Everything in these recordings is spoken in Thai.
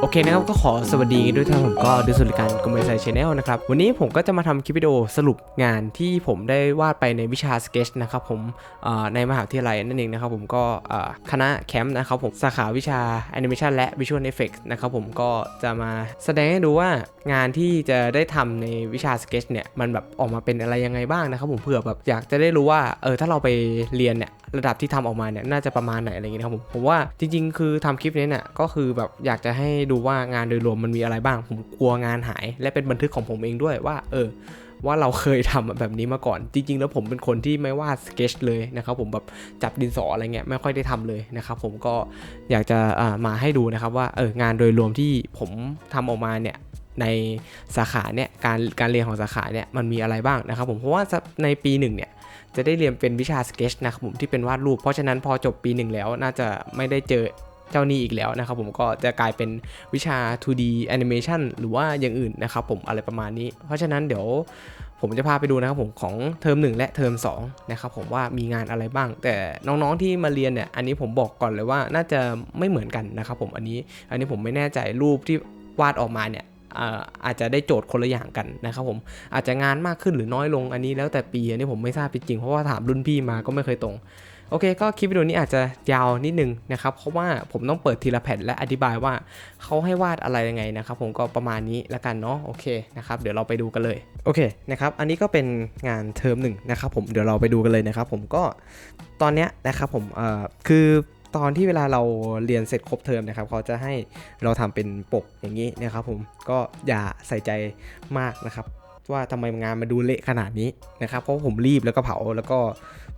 โอเคนะครับก็ขอสวัสดีด้วยท่านผมก็ดูสุริการกมลไซชแนลนะครับ วันนี้ผมก็จะมาทำคลิปวิดีโอสรุปงานที่ผมได้วาดไปในวิชาสเก t นะครับผมในมหาวิทยาลัยนั่นเองนะครับผมก็คณะแคมป์นะครับผมสาขาวิชาแอนิเมชันและวิชวลเอฟเฟกต์นะครับผมก็จะมาแสดงให้ดูว่างานที่จะได้ทำในวิชาสเก t เนี่ยมันแบบออกมาเป็นอะไรยังไงบ้างนะครับผมเผื่อแบบอยากจะได้รู้ว่าเออถ้าเราไปเรียนเนี่ยระดับที่ทำออกมาเนี่ยน่าจะประมาณไหนอะไรอย่างเงี้ยครับผมผมว่าจริง ๆ คือทำคลิปนี้เนี่ยก็คือแบบอยากจะให้ดูว่างานโดยรวมมันมีอะไรบ้าง ผมกลัวงานหาย และเป็นบันทึกของผมเองด้วยว่า เออ ว่าเราเคยทำแบบนี้มาก่อน จริง ๆ แล้วผมเป็นคนที่ไม่วาดสเกจเลยนะครับผมแบบจับดินสออะไรเงี้ยไม่ค่อยได้ทำเลยนะครับผมก็อยากจะมาให้ดูนะครับว่าเอองานโดยรวมที่ผมทำออกมาเนี่ยในสาขาเนี่ยการการเรียนของสาขาเนี่ยมันมีอะไรบ้างนะครับผมเพราะว่าในปีหนึ่งเนี่ยจะได้เรียนเป็นวิชาสเก t นะครับผมที่เป็นวาดรูป เพราะฉะนั้นพอจบปีหนึ่งแล้วน่าจะไม่ได้เจอ เจ้านี้อีกแล้วนะครับผมก็จะกลายเป็นวิชา 2D animation หรือว่าอย่างอื่นนะครับผมอะไรประมาณนี้ เพราะฉะนั้นเดี๋ยวผมจะพาไปดูนะครับผมของเทอม 1 และเทอม2นะครับผมว่ามีงานอะไรบ้าง แต่น้องๆที่มาเรียนเนี่ยอันนี้ผมบอกก่อนเลยว่าน่าจะไม่เหมือนกันนะครับผมอันนี้อันนี้ผมไม่แน่ใจรูปที่วาดออกมาเนี่ยอาจจะได้โจทย์คนละอย่างกันนะครับผมอาจจะงานมากขึ้นหรือน้อยลงอันนี้แล้วแต่ปีอันนี้ผมไม่ทราบจริงๆเพราะว่าถามรุ่นพี่มาก็ไม่เคยตรง โอเค ก็คลิปวิดีโอนี้อาจจะยาวนิดนึงนะครับ เพราะว่าผมต้องเปิดทีละแผ่นและอธิบายว่าเขาให้วาดอะไรยังไงนะครับ ผมก็ประมาณนี้แล้วกันเนาะโอเคนะครับเดี๋ยวเราไปดูกันเลยโอเคนะครับอันนี้ก็เป็นงานเทอมหนึ่งนะครับผมเดี๋ยวเราไปดูกันเลยนะครับ ผมก็ตอนเนี้ยนะครับผมเอ่อคือตอนที่เวลาเราเรียนเสร็จครบเทอมนะครับเขาจะให้เราทำเป็นปกอย่างนี้นะครับผมก็อย่าใส่ใจมากนะครับ ว่าทำไมงานมาดูเละขนาดนี้นะครับเพราะผมรีบแล้วก็เผาแล้วก็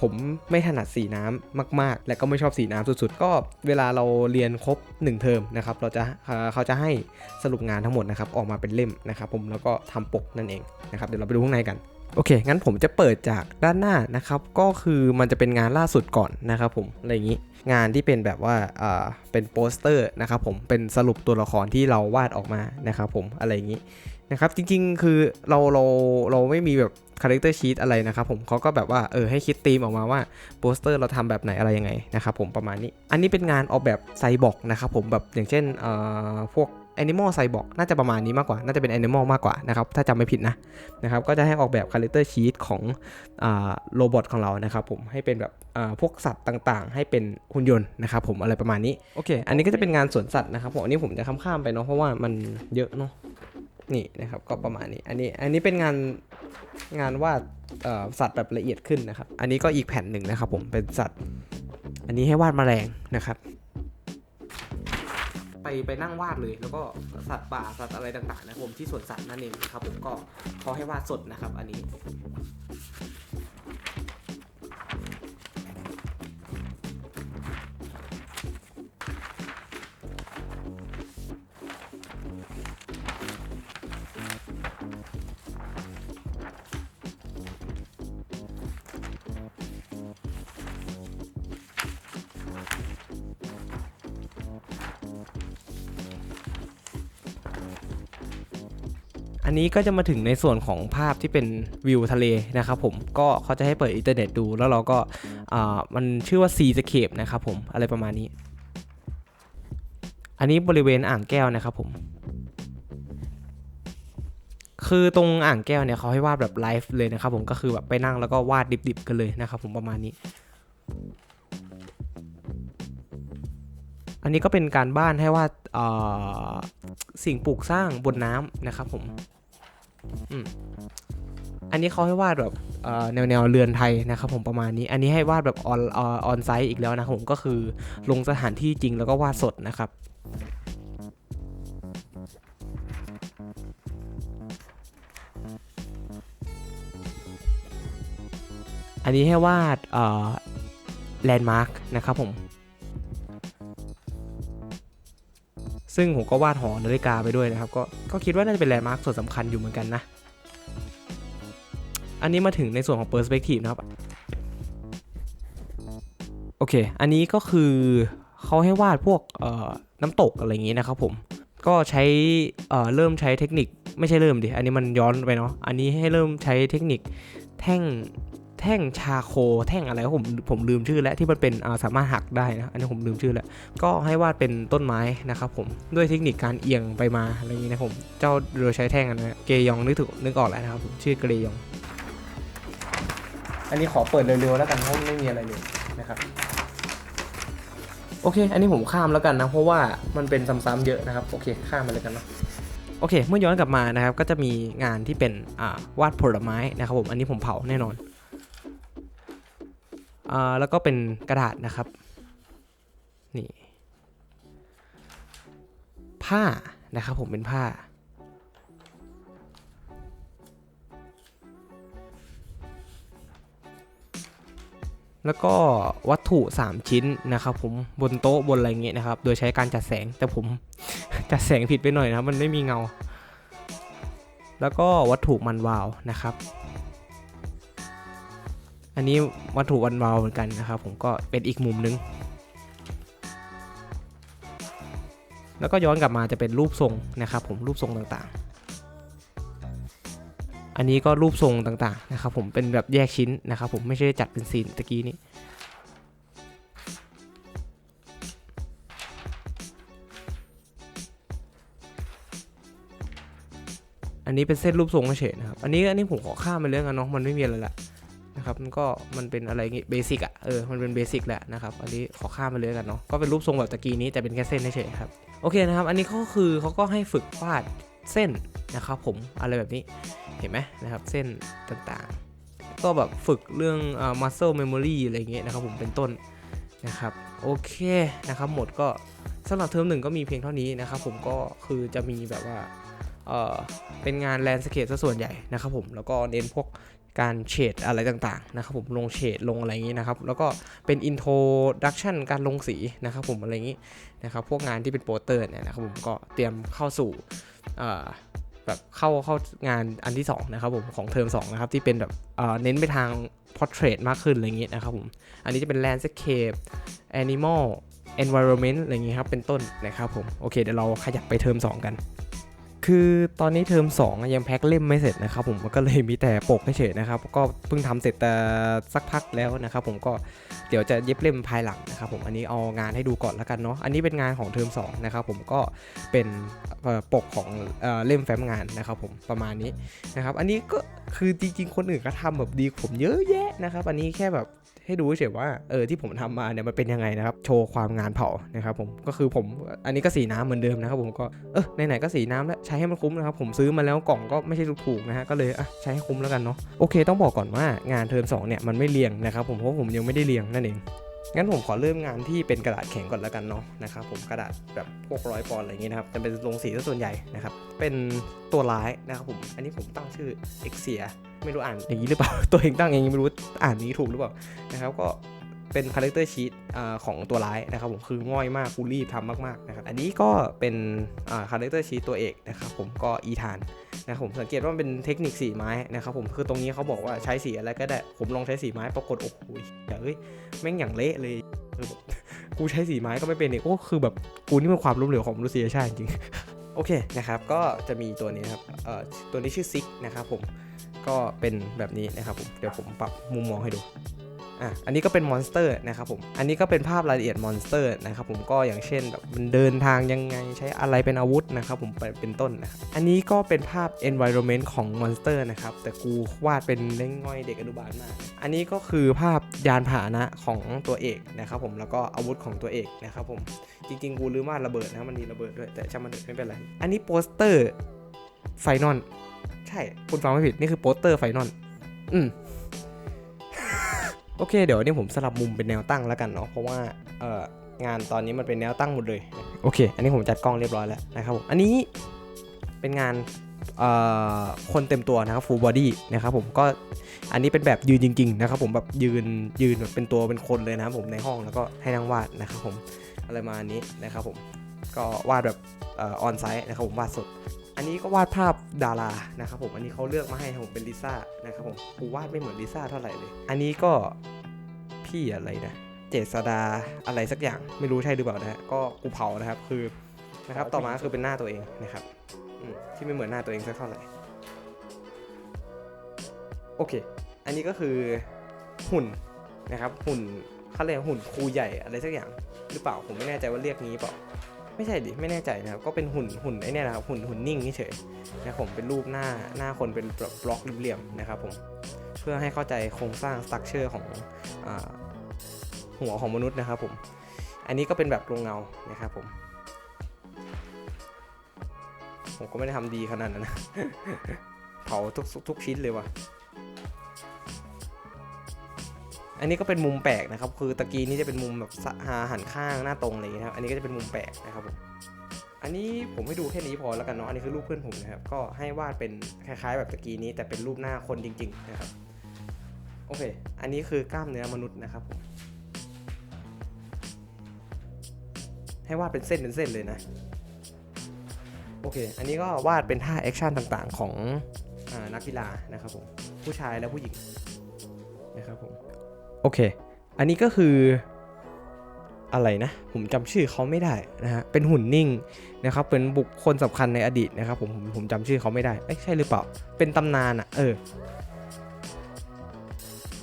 ผมไม่ถนัดสีน้ำมาก ๆ และก็ไม่ชอบสีน้ำสุดๆ ก็เวลาเราเรียนครบ 1 เทอมนะครับเราจะเอ่อเขาจะให้สรุปงานทั้งหมดนะครับออกมาเป็นเล่มนะครับผมแล้วก็ทำปกนั่นเองนะครับเดี๋ยวเราไปดูข้างในกัน โอเค งั้นผมจะเปิดจากด้านหน้านะครับ ก็คือมันจะเป็นงานล่าสุดก่อนนะครับผม อะไรอย่างนี้ งานที่เป็นแบบว่าอ่าเป็นโปสเตอร์นะครับผม เป็นสรุปตัวละครที่เราวาดออกมานะครับผม อะไรอย่างนี้นะครับ จริงๆ คือเราเราเราไม่มีแบบคาแรคเตอร์ชีตอะไรนะครับผมเขาก็แบบว่าเออให้คิดธีมออกมาว่าโปสเตอร์เราทำแบบไหนอะไรยังไงนะครับผมประมาณนี้ อันนี้เป็นงานออกแบบไซบอร์กนะครับผมแบบอย่างเช่นเอ่อพวก Animal Cyborg น่าจะประมาณนี้มากกว่า น่าจะเป็น Animal มากกว่านะครับ ถ้าจำไม่ผิดนะ นะครับ ก็จะให้ออกแบบคาแรคเตอร์ชีตของโรบอทของเรานะครับผม ให้เป็นแบบอ่าพวกสัตว์ต่างๆ ให้เป็นหุ่นยนต์นะครับผม อะไรประมาณนี้ โอเค อันนี้ก็จะเป็นงานสวนสัตว์นะครับผม อันนี้ผมจะข้ามๆไปเนาะ เพราะว่ามันเยอะเนาะ นี่นะครับ ก็ประมาณนี้ อันนี้ อันนี้เป็นงาน งานวาดเอ่อสัตว์แบบละเอียดขึ้นนะครับ อันนี้ก็อีกแผ่นหนึ่งนะครับผม เป็นสัตว์ อันนี้ให้วาดแมลงนะครับ ไปไปนั่งวาดเลย แล้วก็สัตว์ป่าสัตว์อะไรต่างๆนะผมที่สวนสัตว์นั่นเองครับผมก็เขาให้วาดสดนะครับ อันนี้ อันนี้ก็จะมาถึงในส่วนของภาพที่เป็นวิวทะเลนะครับผมก็เขาจะให้เปิดอินเทอร์เน็ตดู แล้วเราก็มันชื่อว่า Sea Scape นะครับผมอะไรประมาณนี้ อันนี้บริเวณอ่างแก้วนะครับผมคือตรงอ่างแก้วเนี่ยเขาให้วาดแบบไลฟ์เลยนะครับผมก็คือแบบไปนั่งแล้วก็วาดดิบๆกันเลยนะครับผมประมาณนี้ อันนี้ก็เป็นการบ้านให้วาดสิ่งปลูกสร้างบนน้ำนะครับผม อืมอันนี้เขาให้วาดแบบแนวแนวเรือนไทยนะครับผมประมาณนี้ อันนี้ให้วาดแบบออนออนไซต์อีกแล้วนะครับผมก็คือลงสถานที่จริงแล้วก็วาดสดนะครับอันนี้ให้วาดแลนด์มาร์กนะครับผม ซึ่งผมก็วาดหอนาฬิกาไปด้วยนะครับ ก็ก็คิดว่าน่าจะเป็นแลนด์มาร์คส่วนสำคัญอยู่เหมือนกันนะ อันนี้มาถึงในส่วนของ Perspective นะครับ โอเค อันนี้ก็คือเขาให้วาดพวกน้ำตกอะไรอย่างนี้นะครับผมก็ใช้เเริ่มใช้เทคนิคไม่ใช่เริ่มดิ อันนี้มันย้อนไปเนาะ อันนี้ให้เริ่มใช้เทคนิคแท่ง แท่งชาโค แท่งอะไรผมผมลืมชื่อแล้วที่มันเป็นาสามารถหักได้นะ อันนี้ผมลืมชื่อแล้ว ก็ให้วาดเป็นต้นไม้นะครับผมด้วยเทคนิคการเอียงไปมาอะไรอย่างนี้นะผม เจ้าโดยใช้แท่งนะเกยองนึกถึงนึกออกแล้วนะครับผมชื่อเกยอง อันนี้ขอเปิดเร็วๆแล้วกันเพราะไม่มีอะไรเลยนะครับโอเค อันนี้ผมข้ามแล้วกันนะ เพราะว่ามันเป็นซ้ำๆเยอะนะครับ โอเค ข้ามมาเลยกันเนาะโอเค เมื่อย้อนกลับมานะครับ ก็จะมีงานที่เป็นวาดผลไม้นะครับผม อันนี้ผมเผาแน่นอน แล้วก็เป็นกระดาษนะครับนี่ผ้านะครับผมเป็นผ้า แล้วก็วัตถุ 3 ชิ้นนะครับผมบนโต๊ะบนอะไรเงี้ยนะครับ โดยใช้การจัดแสงแต่ผมจัดแสงผิดไปหน่อยนะครับมันไม่มีเงา แล้วก็วัตถุมันวาวนะครับ อันนี้วัตถุวันวาเหมือนกันนะครับ ผมก็เป็นอีกมุมนึง แล้วก็ย้อนกลับมาจะเป็นรูปทรงนะครับ ผมรูปทรงต่างๆ อันนี้ก็รูปทรงต่างๆนะครับ ผมเป็นแบบแยกชิ้นนะครับ ผมไม่ใช่จัดเป็นซีนตะกี้นี้อันนี้เป็นเส้นรูปทรงเฉยนะครับ อันนี้อันนี้ผมขอข้ามไปเรื่องกันเนาะ มันไม่มีอะไรละ นะครับมันก็มันเป็นอะไรเงี้ยเบสิกอะเออมันเป็นเบสิกแหละนะครับอันนี้ขอข้ามไปเลยกันเนาะก็เป็นรูปทรงแบบตะกี้นี้แต่เป็นแค่เส้นเฉยครับโอเคนะครับอันนี้ก็คือเขาก็ให้ฝึกวาดเส้นนะครับผมอะไรแบบนี้เห็นไหมนะครับเส้นต่างๆ ก็แบบฝึกเรื่องอ่ muscle memory อะไรเงี้ยนะครับผมเป็นต้นนะครับโอเคนะครับหมดก็สำหรับเทอมหนึ่งก็มีเพียงเท่านี้นะครับผมก็คือจะมีแบบว่าเอ่อเป็นงานแลนด์สเคปซะส่วนใหญ่นะครับผมแล้วก็เน้นพวก การเฉดอะไรต่างๆนะครับผมลงเฉดลงอะไรอย่างนี้นะครับแล้วก็เป็นอินโทรดักชันการลงสีนะครับผมอะไรอย่างนี้นะครับพวกงานที่เป็นโปสเตอร์เนี่ยนะครับผมก็เตรียมเข้าสู่แบบเข้าเข้างานอันที่2นะครับผมของเทอม2นะครับที่เป็นแบบเอ่อเน้นไปทาง portrait มากขึ้นอะไรอย่างนี้นะครับผมอันนี้จะเป็น landscape animal environment อะไรอย่างนี้ครับเป็นต้นนะครับผมโอเคเดี๋ยวเราขยับไปเทอม2 กัน คือตอนนี้เทอม2อะยังแพ็คเล่มไม่เสร็จนะครับผมมันก็เลยมีแต่ปกเฉยๆนะครับ ก็เพิ่งทำเสร็จแต่สักพักแล้วนะครับผมก็เดี๋ยวจะเย็บเล่มภายหลังนะครับผมอันนี้เอางานให้ดูก่อนแล้วกันเนาะอันนี้เป็นงานของเทอม2นะครับผมก็เป็นปกของเอเล่มแฟ้มงานนะครับผมประมาณนี้นะครับอันนี้ก็คือจริงๆคนอื่นก็ทำแบบดีผมเยอะแยะนะครับ อันนี้แค่แบบ ให้ดูเฉยว่าเออที่ผมทำมาเนี่ยมันเป็นยังไงนะครับโชว์ความงานเผานะครับผมก็คือผมอันนี้ก็สีน้ำเหมือนเดิมนะครับผมก็เออไหนๆก็สีน้ำแล้วใช้ให้มันคุ้มนะครับผมซื้อมาแล้วกล่องก็ไม่ใช่ถูกๆนะฮะก็เลยอะใช้ให้คุ้มแล้วกันเนาะโอเค ต้องบอกก่อนว่างานเทอม2เนี่ยมันไม่เรียงนะครับผมเพราะผมยังไม่ได้เรียงนั่นเอง งั้นผมขอเริ่มงานที่เป็นกระดาษแข็งก่อนแล้วกันเนาะนะครับผมกระดาษแบบพวกร้อยปอนอะไรอย่างงี้นะครับจะเป็นลงสีซะส่วนใหญ่นะครับเป็นตัวร้ายนะครับผมอันนี้ผมตั้งชื่อเอ็กเซียไม่รู้อ่านอย่างนี้หรือเปล่า ตัวเองตั้งเองยังไม่รู้อ่านนี้ถูกหรือเปล่านะครับก็เป็นคาแรคเตอร์ชีตของตัวร้ายนะครับผมคือง่อยมากกูรีบทำมากๆนะครับอันนี้ก็เป็นคาแรคเตอร์ชีตตัวเอกนะครับผมก็อีธาน นะครับผมสังเกตว่ามันเป็นเทคนิคสีไม้นะครับผมคือตรงนี้เขาบอกว่าใช้สีอะไรก็ได้ผมลองใช้สีไม้ปรากฏโอ้โหเฮ้ยแม่งอย่างเละเลยคือแบบกูใช้สีไม้ก็ไม่เป็นอีกโอ้คือแบบกูนี่มันความล้มเหลวของมนุษยชาติจริงโอเคนะครับก็จะมีตัวนี้นะครับเอ่อตัวนี้ชื่อซิกนะครับผมก็เป็นแบบนี้นะครับผมเดี๋ยวผมปรับมุมมองให้ดู อะอันนี้ก็เป็นมอนสเตอร์นะครับผมอันนี้ก็เป็นภาพรายละเอียดมอนสเตอร์นะครับผมก็อย่างเช่นแบบมันเดินทางยังไงใช้อะไรเป็นอาวุธนะครับผมเป็นต้นนะครับอันนี้ก็เป็นภาพ environment ของมอนสเตอร์นะครับแต่กูวาดเป็นเล่งง่อยเด็กอนุบาลมาก อันนี้ก็คือภาพยานพาหนะของตัวเอกนะครับผมแล้วก็อาวุธของตัวเอกนะครับผมจริงๆ กูลืมว่าระเบิดนะมันมีระเบิดด้วยแต่ช่างมันเถอะไม่เป็นไรอันนี้โปสเตอร์ไฟนอลใช่คุณฟังไม่ผิดนี่คือโปสเตอร์ไฟนอลอืม โอเค เดี๋ยวนี้ผมสลับมุมเป็นแนวตั้งแล้วกันเนาะเพราะว่าเอ่องานตอนนี้มันเป็นแนวตั้งหมดเลยโอเค อันนี้ผมจัดกล้องเรียบร้อยแล้วนะครับผมอันนี้เป็นงานเอ่อคนเต็มตัวนะครับ full body นะครับผมก็อันนี้เป็นแบบยืนจริง ๆ นะครับ ผมแบบยืนยืนแบบเป็นตัวเป็นคนเลยนะครับผมในห้องแล้วก็ให้นั่งวาดนะครับผมอะไรมาอันนี้นะครับผมก็วาดแบบออนไซต์นะครับผมวาดสด อันนี้ก็วาดภาพดารานะครับผมอันนี้เขาเลือกมาให้ผมเป็นลิซ่านะครับผมกูวาดไม่เหมือนลิซ่าเท่าไหร่เลย อันนี้ก็พี่อะไรนะเจษดาอะไรสักอย่างไม่รู้ใช่หรือเปล่านะฮะก็กูเผานะครับคือนะครับต่อมาคือเป็นหน้าตัวเองนะครับที่ไม่เหมือนหน้าตัวเองสักเท่าไหร่โอเค อันนี้ก็คือหุ่นนะครับหุ่นเขาเรียกหุ่นครูใหญ่อะไรสักอย่างหรือเปล่าผมไม่แน่ใจว่าเรียกงี้เปล่า ไม่ใช่ดิไม่แน่ใจนะครับก็เป็นหุ่นหุ่นไอ้เนี่ยนะครับหุ่นหุ่นนิ่งเฉยนะผมเป็นรูปหน้าหน้าคนเป็นบล็อกเหลี่ยมนะครับผมเพื่อให้เข้าใจโครงสร้างสตรัคเจอร์ของอหัวของมนุษย์นะครับผมอันนี้ก็เป็นแบบโรงเงานะครับผมผมก็ไม่ได้ทำดีขนาดนั้นนะเผาทุกทุกชิ้นเลยว่ะ อันนี้ก็เป็นมุมแปลกนะครับ คือตะกี้นี่จะเป็นมุมแบบหาหันข้างหน้าตรงอะไรอย่างเงี้ยครับ อันนี้ก็จะเป็นมุมแปลกนะครับผม อันนี้ผมให้ดูแค่นี้พอแล้วกันเนาะ อันนี้คือรูปเพื่อนผมนะครับ ก็ให้วาดเป็นคล้ายๆ แบบตะกี้นี้ แต่เป็นรูปหน้าคนจริง ๆ นะครับ โอเค อันนี้คือกล้ามเนื้อมนุษย์นะครับผมให้วาดเป็นเส้นเป็นเส้นเลยนะ โอเค อันนี้ก็วาดเป็นท่าแอคชั่นต่างๆ ของอนักกีฬานะครับผมผู้ชายและผู้หญิงนะครับผม โอเค อันนี้ก็คืออะไรนะ ผมจำชื่อเขาไม่ได้นะฮะ เป็นหุ่นนิ่งนะครับ เป็นบุคคลสำคัญในอดีตนะครับผมผมผมจำชื่อเขาไม่ได้เอ้ใช่หรือเปล่า เป็นตำนานอะเออ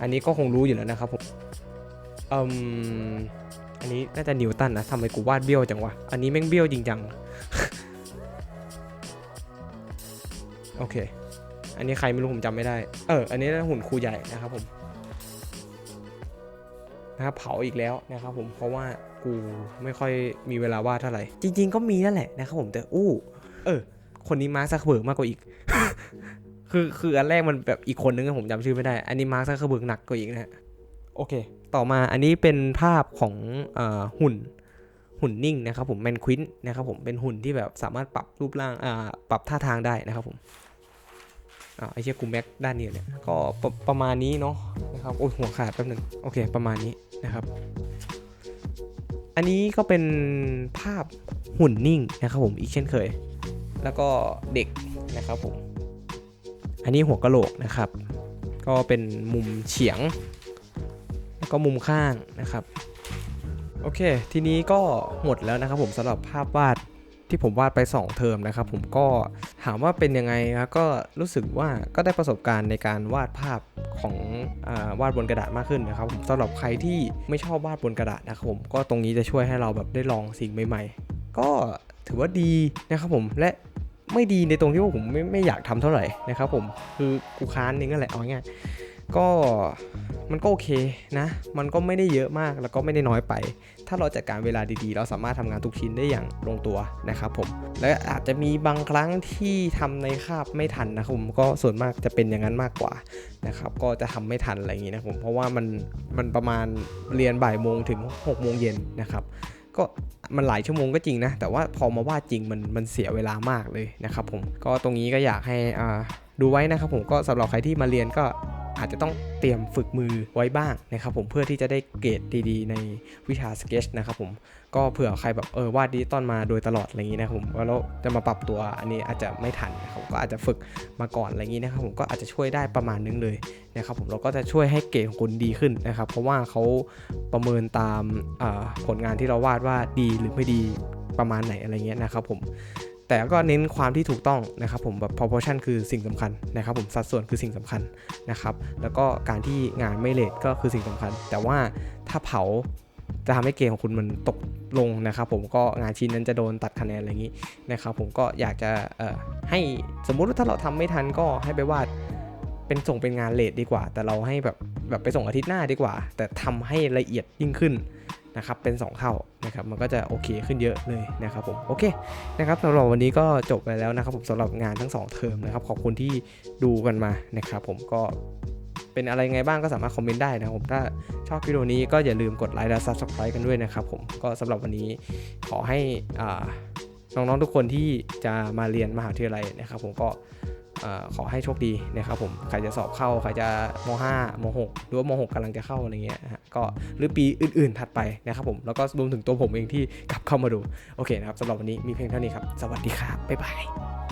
อันนี้ก็คงรู้อยู่แล้วนะครับผมอืมอันนี้น่าจะนิวตันนะทำไมกูวาดเบี้ยวจังวะ อันนี้แม่งเบี้ยวจริงจัง โอเค อันนี้ใครไม่รู้ผมจำไม่ได้ เออ อันนี้หุ่นครูใหญ่นะครับผม นะครับเผาอีกแล้วนะครับผมเพราะว่ากูไม่ค่อยมีเวลาวาดเท่าไหร่ จริง ๆ ก็มีนั่นแหละนะครับผมแต่อู้ เออ คนนี้มาร์คซักเบิร์กมากกว่าอีก คือคืออันแรกมันแบบอีกคนนึงอะผมจำชื่อไม่ได้ อันนี้มาร์คซักเบิร์กหนักกว่าอีกนะฮะโอเค ต่อมาอันนี้เป็นภาพของอหุ่นหุ่นนิ่งนะครับผมแมนควินนะครับผมเป็นหุ่นที่แบบสามารถปรับรูปร่างปรับท่าทางได้นะครับผม อ่าไอ้เชี่ยกูแม็กด้านนี้เนี่ยก็ประประมาณนี้เนาะนะครับโอ้ยหัวขาดแป๊บนึงโอเค ประมาณนี้นะครับ อันนี้ก็เป็นภาพหุ่นนิ่งนะครับผมอีกเช่นเคย แล้วก็เด็กนะครับผมอันนี้หัวกะโหลกนะครับ ก็เป็นมุมเฉียง แล้วก็มุมข้างนะครับ โอเค ทีนี้ก็หมดแล้วนะครับผมสำหรับภาพวาด ที่ผมวาดไป 2 เทอมนะครับ ผมก็ถามว่าเป็นยังไงนะก็รู้สึกว่าก็ได้ประสบการณ์ในการวาดภาพของอวาดบนกระดาษมากขึ้นนะครับผมสำหรับใครที่ไม่ชอบวาดบนกระดาษนะครับผมก็ตรงนี้จะช่วยให้เราแบบได้ลองสิ่งใหม่ๆ ก็ถือว่าดีนะครับผมและไม่ดีในตรงที่ว่าผมไม่ไม่อยากทำเท่าไหร่นะครับผมคือกูค้านนี่นั่นแหละเอาง่ายก็มันก็โอเคนะ มันก็ไม่ได้เยอะมากแล้วก็ไม่ได้น้อยไป ถ้าเราจัดการเวลาดีๆ เราสามารถทำงานทุกชิ้นได้อย่างลงตัวนะครับผม และอาจจะมีบางครั้งที่ทำในคาบไม่ทันนะครับผมก็ส่วนมากจะเป็นอย่างนั้นมากกว่านะครับก็จะทำไม่ทันอะไรอย่างนี้นะครับผมเพราะว่ามันมันประมาณเรียนบ่ายโมงถึง6กโมงเย็นนะครับก็มันหลายชั่วโมงก็จริงนะ แต่ว่าพอมาวาดจริงมันมันเสียเวลามากเลยนะครับผมก็ตรงนี้ก็อยากให้อ่า ดูไว้นะครับผมก็สำหรับใครที่มาเรียนก็อาจจะต้องเตรียมฝึกมือไว้บ้างนะครับผมเพื่อที่จะได้เกรดดีๆ ในวิชาสเก็ตนะครับผมก็เผื่อใครแบบเออวาดดิจิตอลมาโดยตลอดอะไรอย่างนี้นะครับผมแล้วจะมาปรับตัวอันนี้อาจจะไม่ทันนะครับก็อาจจะฝึกมาก่อนอะไรอย่างนี้นะครับผมก็อาจจะช่วยได้ประมาณนึงเลยนะครับผมเราก็จะช่วยให้เกรดของคุณดีขึ้นนะครับ เพราะว่าเขาประเมินตามผลงานที่เราวาดว่าดีหรือไม่ดีประมาณไหนอะไรเงี้ยนะครับผม แต่ก็เน้นความที่ถูกต้องนะครับผมแบบ proportion คือสิ่งสำคัญนะครับผมสัดส่วนคือสิ่งสำคัญนะครับแล้วก็การที่งานไม่เลทก็คือสิ่งสำคัญ แต่ว่าถ้าเผาจะทำให้เกรดของคุณมันตกลงนะครับผมก็งานชิ้นนั้นจะโดนตัดคะแนนอะไรอย่างนี้นะครับผมก็อยากจะให้สมมุติว่าถ้าเราทำไม่ทันก็ให้ไปวาดเป็นส่งเป็นงานเลทดีกว่า แต่เราให้แบบแบบไปส่งอาทิตย์หน้าดีกว่า แต่ทำให้ละเอียดยิ่งขึ้น นะครับเป็น 2 เท่านะครับมันก็จะโอเคขึ้นเยอะเลยนะครับผมโอเคนะครับสำหรับวันนี้ก็จบไปแล้วนะครับผมสำหรับงานทั้ง 2 เทอมนะครับขอบคุณที่ดูกันมานะครับผมก็เป็นอะไรไงบ้างก็สามารถคอมเมนต์ได้นะครับผมถ้าชอบวิดีโอนี้ก็อย่าลืมกดไลค์และ Subscribe กันด้วยนะครับผมก็สำหรับวันนี้ขอให้น้องๆทุกคนที่จะมาเรียนมหาวิทยาลัยนะครับผมก็ ขอให้โชคดีนะครับผมใครจะสอบเข้าใครจะม5ม6หรือว่าม6กำลังจะเข้าอะไรเงี้ยฮะก็หรือปีอื่นๆถัดไปนะครับผมแล้วก็รวมถึงตัวผมเองที่กลับเข้ามาดู โอเคนะครับสำหรับวันนี้มีเพียงเท่านี้ครับ สวัสดีครับ บ๊ายบาย